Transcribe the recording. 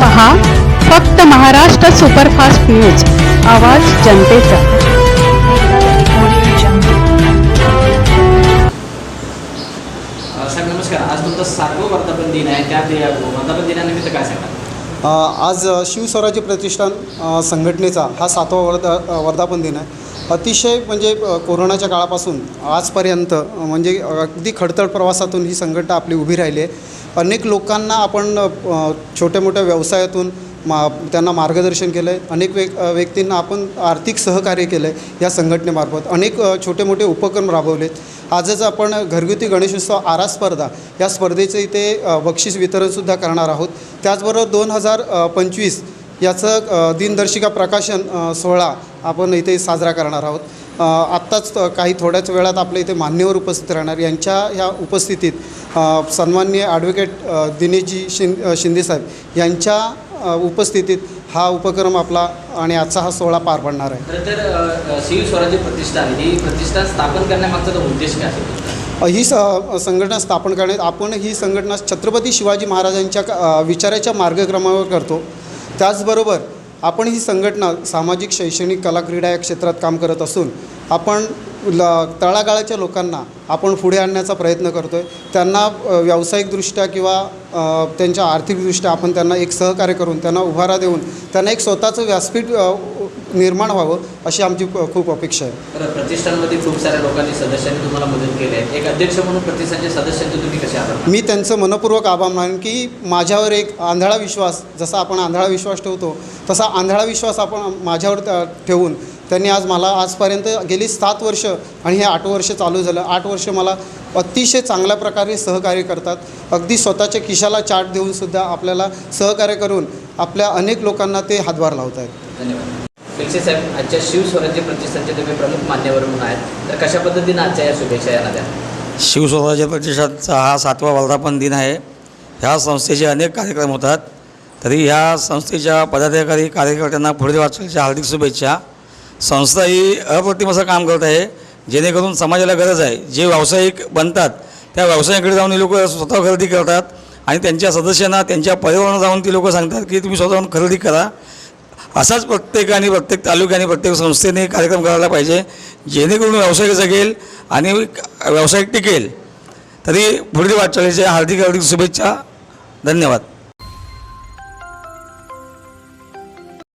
पहा फक्त Maharashtra superfast news आवाज जनतेचा. नमस्कार. आज तुमचा सातवा वर्धापन दिन आहे. त्या दे- वर्धापन दिनानिमित्त काय सांगाल? अ, आज शिवस्वराज्य प्रतिष्ठान संघटनेचा हा सातवा वर्धा वर्धापन दिन आहे. अतिशय म्हणजे कोरोनाच्या काळापासून आजपर्यंत म्हणजे अगदी खडतड प्रवासातून ही संघटना आपली उभी राहिली आहे. अनेक लोकांना आपण छोट्या मोठ्या व्यवसायातून मा त्यांना मार्गदर्शन केलं आहे अनेक व्यक् व्यक्तींना आपण आर्थिक सहकार्य केलं आहे या संघटनेमार्फत. अनेक छोटे मोठे उपक्रम राबवलेत. आजच आपण घरगुती गणेशोत्सव आरा स्पर्धा या स्पर्धेचं इथे बक्षीस वितरणसुद्धा करणार आहोत. त्याचबरोबर दोन हजार पंचवीस याचं दिनदर्शिका प्रकाशन सोहळा आपण इथे साजरा करणार आहोत. आत्ताच काही थोड्याच वेळात आपल्या इथे मान्यवर उपस्थित राहणार. यांच्या ह्या उपस्थितीत सन्माननीय ॲडव्होकेट दिनेशजी शिं शिंदेसाहेब यांच्या उपस्थितीत हा उपक्रम आपला आणि आजचा हा सोहळा पार पडणार आहे. तर शिव स्वराज्य प्रतिष्ठान ही प्रतिष्ठान स्थापन करण्यामागचा उद्देश काय ही स संघटना स्थापन करण्यात आपण ही संघटना छत्रपती शिवाजी महाराजांच्या विचाराच्या मार्गक्रमावर करतो. त्याचबरोबर आपण ही संघटना सामाजिक शैक्षणिक कला क्रीडा या क्षेत्रात काम करत असून आपण ल तळागाळाच्या लोकांना आपण पुढे आणण्याचा प्रयत्न करतो आहे त्यांना व्यावसायिकदृष्ट्या किंवा त्यांच्या आर्थिकदृष्ट्या आपण त्यांना एक सहकार्य करून त्यांना उभारा देऊन त्यांना एक स्वतःचं व्यासपीठ निर्माण व्हावं अशी आमची खूप अपेक्षा आहे. प्रतिष्ठानमध्ये खूप साऱ्या लोकांनी सदस्यांनी तुम्हाला मदत केली आहे. एक अध्यक्ष म्हणून प्रतिष्ठानच्या सदस्यांचे तुम्ही कसे मानता? मी त्यांचं मनपूर्वक आभार मानेन की माझ्यावर एक आंधळा विश्वास जसा आपण आंधळा विश्वास ठेवतो तसा आंधळा विश्वास आपण माझ्यावर ठेवून त्यांनी आज मला आजपर्यंत गेली सात वर्ष आणि हे आठ वर्ष चालू झालं. आठ वर्ष मला अतिशय चांगल्या प्रकारे सहकार्य करतात. अगदी स्वतःच्या खिशाला चाट देऊनसुद्धा आपल्याला सहकार्य करून आपल्या अनेक लोकांना ते हातभार लावत आहेत धन्यवाद. फिलसे साहेब आजच्या शिव स्वराज्य प्रतिष्ठानचे तुम्ही प्रमुख मान्यवर म्हणून आहेत. तर कशा पद्धतीनं आजच्या या शुभेच्छा यांना द्या शिवस्वराज्य प्रतिष्ठानचा हा सातवा वर्धापन दिन आहे. ह्या संस्थेचे अनेक कार्यक्रम होतात. तरी ह्या संस्थेच्या पदाधिकारी कार्यकर्त्यांना पुढे वाचण्याच्या हार्दिक शुभेच्छा. संस्था ही अप्रतिम असं काम करत आहे जेणेकरून समाजाला गरज आहे. जे व्यावसायिक बनतात त्या व्यवसायाकडे जाऊन ही लोक स्वतः खरेदी करतात आणि त्यांच्या सदस्यांना त्यांच्या पर्यावरणात जाऊन ती लोक सांगतात की तुम्ही स्वतःहून खरेदी करा. असाच प्रत्येकाने प्रत्येक तालुक्याने प्रत्येक संस्थेने कार्यक्रम करायला पाहिजे जेणेकरून व्यावसायिक जगेल आणि व्यावसायिक टिकेल. तरी पुढील वाटचालीच्या हार्दिक हार्दिक शुभेच्छा. धन्यवाद.